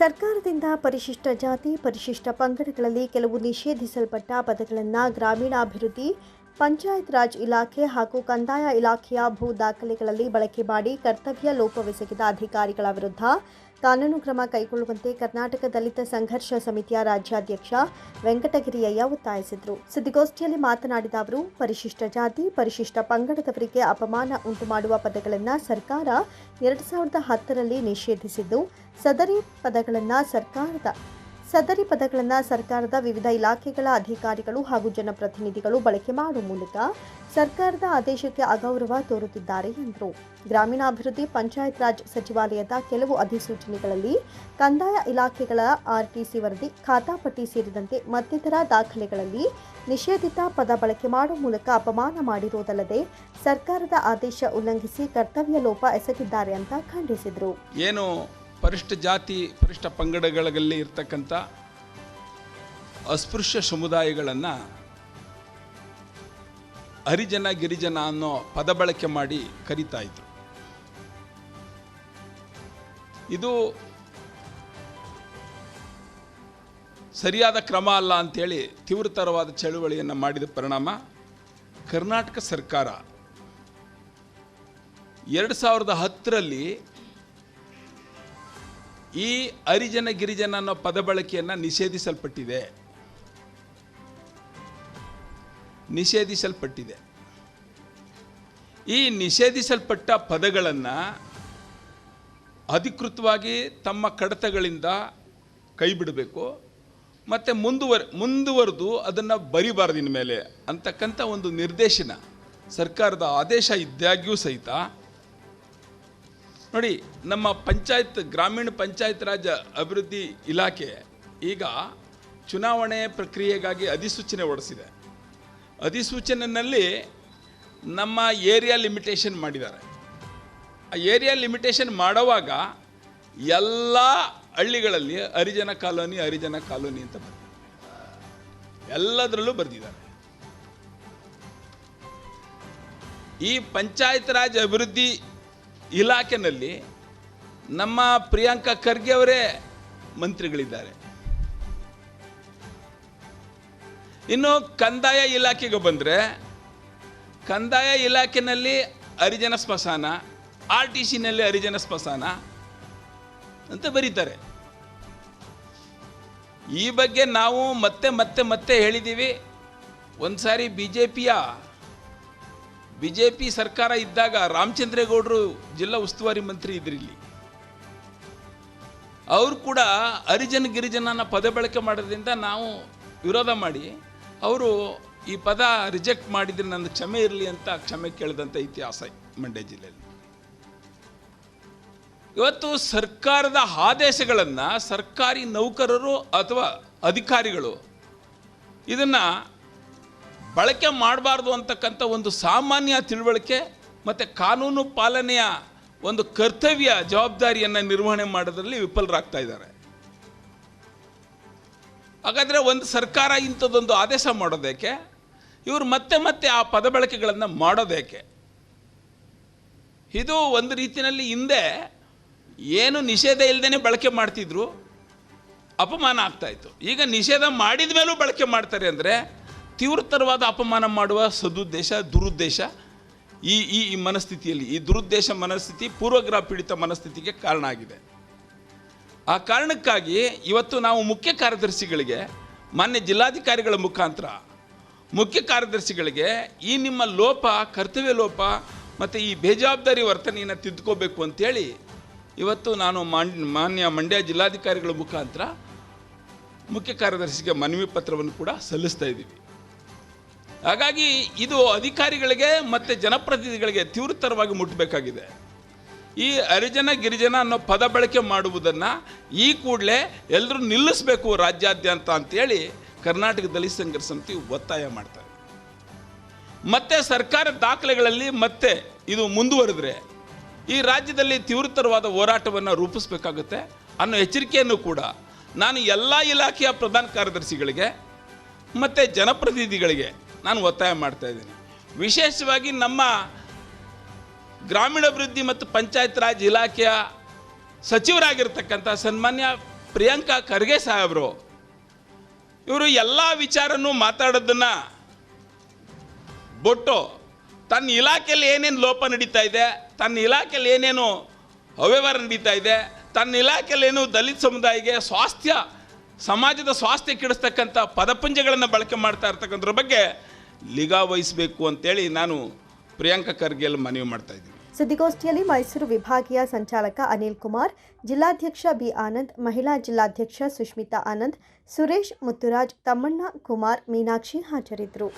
ಸರ್ಕಾರದಿಂದ ಪರಿಶಿಷ್ಟ ಜಾತಿ, ಪರಿಶಿಷ್ಟ ಪಂಗಡಗಳಲ್ಲಿ ಕೆಲವು ನಿಷೇಧಿಸಲ್ಪಟ್ಟ ಪದಗಳನ್ನು ಗ್ರಾಮೀಣಾಭಿವೃದ್ಧಿ, ಪಂಚಾಯತ್ ರಾಜ್ ಇಲಾಖೆ ಹಾಗೂ ಕಂದಾಯ ಇಲಾಖೆಯ ಭೂ ದಾಖಲೆಗಳಲ್ಲಿ ಬಳಕೆ ಮಾಡಿ ಕರ್ತವ್ಯ ಲೋಪವೆಸಗಿದ ಅಧಿಕಾರಿಗಳ ವಿರುದ್ಧ ಕಾನೂನು ಕ್ರಮ ಕೈಗೊಳ್ಳುವಂತೆ ಕರ್ನಾಟಕ ದಲಿತ ಸಂಘರ್ಷ ಸಮಿತಿಯ ರಾಜ್ಯಾಧ್ಯಕ್ಷ ವೆಂಕಟಗಿರಿಯಯ್ಯ ಒತ್ತಾಯಿಸಿದರು. ಸುದ್ದಿಗೋಷ್ಠಿಯಲ್ಲಿ ಮಾತನಾಡಿದ ಅವರು, ಪರಿಶಿಷ್ಟ ಜಾತಿ, ಪರಿಶಿಷ್ಟ ಪಂಗಡದವರಿಗೆ ಅಪಮಾನ ಉಂಟು ಮಾಡುವ ಪದಗಳನ್ನು ಸರ್ಕಾರ ಎರಡು ಸಾವಿರದ ಹತ್ತರಲ್ಲಿ ನಿಷೇಧಿಸಿದ್ದು, ಸದರಿ ಪದಗಳನ್ನು ಸರ್ಕಾರದ ಸದರಿ ಪದಗಳನ್ನು ಸರ್ಕಾರದ ವಿವಿಧ ಇಲಾಖೆಗಳ ಅಧಿಕಾರಿಗಳು ಹಾಗೂ ಜನಪ್ರತಿನಿಧಿಗಳು ಬಳಕೆ ಮಾಡುವ ಮೂಲಕ ಸರ್ಕಾರದ ಆದೇಶಕ್ಕೆ ಅಗೌರವ ತೋರುತ್ತಿದ್ದಾರೆ ಎಂದರು. ಗ್ರಾಮೀಣಾಭಿವೃದ್ಧಿ ಪಂಚಾಯತ್ ರಾಜ್ ಸಚಿವಾಲಯದ ಕೆಲವು ಅಧಿಸೂಚನೆಗಳಲ್ಲಿ ಕಂದಾಯ ಇಲಾಖೆಗಳ ಆರ್ಟಿಸಿ ವರದಿ ಖಾತಾಪಟ್ಟಿ ಸೇರಿದಂತೆ ಮತ್ತಿತರ ದಾಖಲೆಗಳಲ್ಲಿ ನಿಷೇಧಿತ ಪದ ಬಳಕೆ ಮಾಡುವ ಮೂಲಕ ಅಪಮಾನ ಮಾಡಿರುವುದಲ್ಲದೆ ಸರ್ಕಾರದ ಆದೇಶ ಉಲ್ಲಂಘಿಸಿ ಕರ್ತವ್ಯ ಲೋಪ ಎಸಗಿದ್ದಾರೆ ಅಂತ ಖಂಡಿಸಿದರು. ಏನು ಪರಿಷ್ಠ ಜಾತಿ, ಪರಿಷ್ಠ ಪಂಗಡಗಳಲ್ಲಿ ಇರ್ತಕ್ಕಂಥ ಅಸ್ಪೃಶ್ಯ ಸಮುದಾಯಗಳನ್ನು ಹರಿಜನ, ಗಿರಿಜನ ಅನ್ನೋ ಪದ ಬಳಕೆ ಮಾಡಿ ಕರಿತಾ ಇದ್ರು. ಇದು ಸರಿಯಾದ ಕ್ರಮ ಅಲ್ಲ ಅಂಥೇಳಿ ತೀವ್ರತರವಾದ ಚಳುವಳಿಯನ್ನು ಮಾಡಿದ ಪರಿಣಾಮ ಕರ್ನಾಟಕ ಸರ್ಕಾರ. ಎರಡು ಸಾವಿರದ ಹತ್ತರಲ್ಲಿ ಈ ಹರಿಜನ ಗಿರಿಜನ ಅನ್ನೋ ಪದ ಬಳಕೆಯನ್ನು ನಿಷೇಧಿಸಲ್ಪಟ್ಟಿದೆ. ನಿಷೇಧಿಸಲ್ಪಟ್ಟಿದೆ. ಈ ನಿಷೇಧಿಸಲ್ಪಟ್ಟ ಪದಗಳನ್ನು ಅಧಿಕೃತವಾಗಿ ತಮ್ಮ ಕಡತಗಳಿಂದ ಕೈಬಿಡಬೇಕು. ಮತ್ತು ಮುಂದುವರ್, ಮುಂದುವರೆದು ಅದನ್ನು ಬರಿಬಾರ್ದಿನ ಮೇಲೆ ಅಂತಕ್ಕಂಥ ಒಂದು ನಿರ್ದೇಶನ ಸರ್ಕಾರದ ಆದೇಶ ಇದ್ದಾಗ್ಯೂ ಸಹಿತ ನೋಡಿ, ನಮ್ಮ ಪಂಚಾಯತ್, ಗ್ರಾಮೀಣ ಪಂಚಾಯತ್ ರಾಜ್ ಅಭಿವೃದ್ಧಿ ಇಲಾಖೆ ಈಗ ಚುನಾವಣೆ ಪ್ರಕ್ರಿಯೆಗಾಗಿ ಅಧಿಸೂಚನೆ ಹೊರಡಿಸಿದೆ. ಅಧಿಸೂಚನೆಯಲ್ಲಿ ನಮ್ಮ ಏರಿಯಾ ಲಿಮಿಟೇಷನ್ ಮಾಡಿದ್ದಾರೆ. ಆ ಏರಿಯಾ ಲಿಮಿಟೇಷನ್ ಮಾಡುವಾಗ ಎಲ್ಲ ಹಳ್ಳಿಗಳಲ್ಲಿ ಹರಿಜನ ಕಾಲೋನಿ ಹರಿಜನ ಕಾಲೋನಿ ಅಂತ ಬರ್ತದೆ ಎಲ್ಲದರಲ್ಲೂ ಬರೆದಿದ್ದಾರೆ ಈ ಪಂಚಾಯತ್ ರಾಜ್ ಅಭಿವೃದ್ಧಿ ಇಲಾಖೆನಲ್ಲಿ ನಮ್ಮ ಪ್ರಿಯಾಂಕಾ ಖರ್ಗೆ ಅವರೇ ಮಂತ್ರಿಗಳಿದ್ದಾರೆ. ಇನ್ನು ಕಂದಾಯ ಇಲಾಖೆಗೆ ಬಂದರೆ, ಕಂದಾಯ ಇಲಾಖೆಯಲ್ಲಿ ಹರಿಜನ ಸ್ಮಶಾನ, ಆರ್ ಟಿ ಸಿನಲ್ಲಿ ಹರಿಜನ ಸ್ಮಶಾನ ಅಂತ ಬರೀತಾರೆ. ಈ ಬಗ್ಗೆ ನಾವು ಮತ್ತೆ ಮತ್ತೆ ಮತ್ತೆ ಹೇಳಿದ್ದೀವಿ. ಒಂದು ಸಾರಿ ಬಿ ಜೆ ಪಿಯ ಬಿ ಜೆ ಪಿ ಸರ್ಕಾರ ಇದ್ದಾಗ ರಾಮಚಂದ್ರೇಗೌಡರು ಜಿಲ್ಲಾ ಉಸ್ತುವಾರಿ ಮಂತ್ರಿ ಇದ್ರಿಲ್ಲಿ ಅವರು ಕೂಡ ಹರಿಜನ ಗಿರಿಜನನ ಪದ ಬಳಕೆ ಮಾಡೋದ್ರಿಂದ ನಾವು ವಿರೋಧ ಮಾಡಿ, ಅವರು ಈ ಪದ ರಿಜೆಕ್ಟ್ ಮಾಡಿದ್ರೆ ನನ್ನ ಕ್ಷಮೆ ಇರಲಿ ಅಂತ ಕ್ಷಮೆ ಕೇಳಿದಂಥ ಇತಿಹಾಸ ಮಂಡ್ಯ ಜಿಲ್ಲೆಯಲ್ಲಿ. ಇವತ್ತು ಸರ್ಕಾರದ ಆದೇಶಗಳನ್ನು ಸರ್ಕಾರಿ ನೌಕರರು ಅಥವಾ ಅಧಿಕಾರಿಗಳು ಇದನ್ನು ಬಳಕೆ ಮಾಡಬಾರ್ದು ಅಂತಕ್ಕಂಥ ಒಂದು ಸಾಮಾನ್ಯ ತಿಳುವಳಿಕೆ ಮತ್ತು ಕಾನೂನು ಪಾಲನೆಯ ಒಂದು ಕರ್ತವ್ಯ ಜವಾಬ್ದಾರಿಯನ್ನು ನಿರ್ವಹಣೆ ಮಾಡೋದ್ರಲ್ಲಿ ವಿಫಲರಾಗ್ತಾ ಇದ್ದಾರೆ. ಹಾಗಾದರೆ ಒಂದು ಸರ್ಕಾರ ಇಂಥದ್ದೊಂದು ಆದೇಶ ಮಾಡೋದೇಕೆ? ಇವರು ಮತ್ತೆ ಮತ್ತೆ ಆ ಪದ ಬಳಕೆಗಳನ್ನು ಮಾಡೋದೇಕೆ? ಇದು ಒಂದು ರೀತಿಯಲ್ಲಿ ಹಿಂದೆ ಏನು ನಿಷೇಧ ಇಲ್ಲದೇ ಬಳಕೆ ಮಾಡ್ತಿದ್ರು, ಅಪಮಾನ ಆಗ್ತಾಯಿತ್ತು ಈಗ ನಿಷೇಧ ಮಾಡಿದ ಮೇಲೂ ಬಳಕೆ ಮಾಡ್ತಾರೆ ಅಂದರೆ ತೀವ್ರತರವಾದ ಅಪಮಾನ ಮಾಡುವ ಸದುದ್ದೇಶ, ದುರುದ್ದೇಶ ಈ ಈ ಮನಸ್ಥಿತಿಯಲ್ಲಿ, ಈ ದುರುದ್ದೇಶ ಮನಸ್ಥಿತಿ ಪೂರ್ವಗ್ರಹ ಪೀಡಿತ ಮನಸ್ಥಿತಿಗೆ ಕಾರಣ ಆಗಿದೆ. ಆ ಕಾರಣಕ್ಕಾಗಿ ಇವತ್ತು ನಾವು ಮುಖ್ಯ ಕಾರ್ಯದರ್ಶಿಗಳಿಗೆ, ಮಾನ್ಯ ಜಿಲ್ಲಾಧಿಕಾರಿಗಳ ಮುಖಾಂತರ ಮುಖ್ಯ ಕಾರ್ಯದರ್ಶಿಗಳಿಗೆ ಈ ನಿಮ್ಮ ಲೋಪ, ಕರ್ತವ್ಯ ಲೋಪ ಮತ್ತು ಈ ಬೇಜವಾಬ್ದಾರಿ ವರ್ತನೆಯನ್ನು ತಿದ್ದುಕೋಬೇಕು ಅಂತೇಳಿ ಇವತ್ತು ನಾನು ಮಾನ್, ಮಾನ್ಯ ಮಂಡ್ಯ ಜಿಲ್ಲಾಧಿಕಾರಿಗಳ ಮುಖಾಂತರ ಮುಖ್ಯ ಕಾರ್ಯದರ್ಶಿಗೆ ಮನವಿ ಪತ್ರವನ್ನು ಕೂಡ ಸಲ್ಲಿಸ್ತಾ ಇದ್ದೀವಿ. ಹಾಗಾಗಿ ಇದು ಅಧಿಕಾರಿಗಳಿಗೆ ಮತ್ತು ಜನಪ್ರತಿನಿಧಿಗಳಿಗೆ ತೀವ್ರತರವಾಗಿ ಮುಟ್ಟಬೇಕಾಗಿದೆ. ಈ ಹರಿಜನ ಗಿರಿಜನ ಅನ್ನೋ ಪದ ಬಳಕೆ ಮಾಡುವುದನ್ನು ಈ ಕೂಡಲೇ ಎಲ್ಲರೂ ನಿಲ್ಲಿಸಬೇಕು ರಾಜ್ಯಾದ್ಯಂತ ಅಂತೇಳಿ ಕರ್ನಾಟಕ ದಲಿತ ಸಂಘರ್ಷ ಸಮಿತಿ ಒತ್ತಾಯ ಮಾಡ್ತಾರೆ. ಮತ್ತೆ ಸರ್ಕಾರ ದಾಖಲೆಗಳಲ್ಲಿ ಮತ್ತೆ ಇದು ಮುಂದುವರೆದ್ರೆ ಈ ರಾಜ್ಯದಲ್ಲಿ ತೀವ್ರತರವಾದ ಹೋರಾಟವನ್ನು ರೂಪಿಸಬೇಕಾಗುತ್ತೆ ಅನ್ನೋ ಎಚ್ಚರಿಕೆಯನ್ನು ಕೂಡ ನಾನು ಎಲ್ಲ ಇಲಾಖೆಯ ಪ್ರಧಾನ ಕಾರ್ಯದರ್ಶಿಗಳಿಗೆ ಮತ್ತು ಜನಪ್ರತಿನಿಧಿಗಳಿಗೆ ನಾನು ಒತ್ತಾಯ ಮಾಡ್ತಾ ಇದ್ದೀನಿ. ವಿಶೇಷವಾಗಿ ನಮ್ಮ ಗ್ರಾಮೀಣಾಭಿವೃದ್ಧಿ ಮತ್ತು ಪಂಚಾಯತ್ ರಾಜ್ ಇಲಾಖೆಯ ಸಚಿವರಾಗಿರ್ತಕ್ಕಂಥ ಸನ್ಮಾನ್ಯ ಪ್ರಿಯಾಂಕಾ ಖರ್ಗೆ ಸಾಹೇಬರು, ಇವರು ಎಲ್ಲ ವಿಚಾರನೂ ಮಾತಾಡೋದನ್ನು ಬೊಟ್ಟು ತನ್ನ ಇಲಾಖೆಯಲ್ಲಿ ಏನೇನು ಲೋಪ ನಡೀತಾ ಇದೆ, ತನ್ನ ಇಲಾಖೆಯಲ್ಲಿ ಏನೇನು ಅವ್ಯವಹಾರ ನಡೀತಾ ಇದೆ, ತನ್ನ ಇಲಾಖೆಯಲ್ಲಿ ಏನು ದಲಿತ ಸಮುದಾಯಕ್ಕೆ ಸ್ವಾಸ್ಥ್ಯ, ಸಮಾಜದ ಸ್ವಾಸ್ಥ್ಯ ಕೆಡಿಸ್ತಕ್ಕಂಥ ಪದಪುಂಜಗಳನ್ನು ಬಳಕೆ ಮಾಡ್ತಾ ಇರ್ತಕ್ಕಂಥದ್ರ ಬಗ್ಗೆ ನಿಗಾ ವಹಿಸಬೇಕು ಅಂತೇಳಿ ನಾನು ಪ್ರಿಯಾಂಕ ಖರ್ಗೆಲ್ ಮನವಿ ಮಾಡ್ತಾ ಇದ್ದೀನಿ. ಸುದ್ದಿಗೋಷ್ಠಿಯಲ್ಲಿ ಮೈಸೂರು ವಿಭಾಗೀಯ ಸಂಚಾಲಕ ಅನಿಲ್ ಕುಮಾರ್, ಜಿಲ್ಲಾಧ್ಯಕ್ಷ ಬಿ ಆನಂದ್, ಮಹಿಳಾ ಜಿಲ್ಲಾಧ್ಯಕ್ಷ ಸುಷ್ಮಿತಾ ಆನಂದ್, ಸುರೇಶ್ ಮುತ್ತುರಾಜ್, ತಮ್ಮಣ್ಣ ಕುಮಾರ್, ಮೀನಾಕ್ಷಿ ಹಾಜರಿದ್ದರು.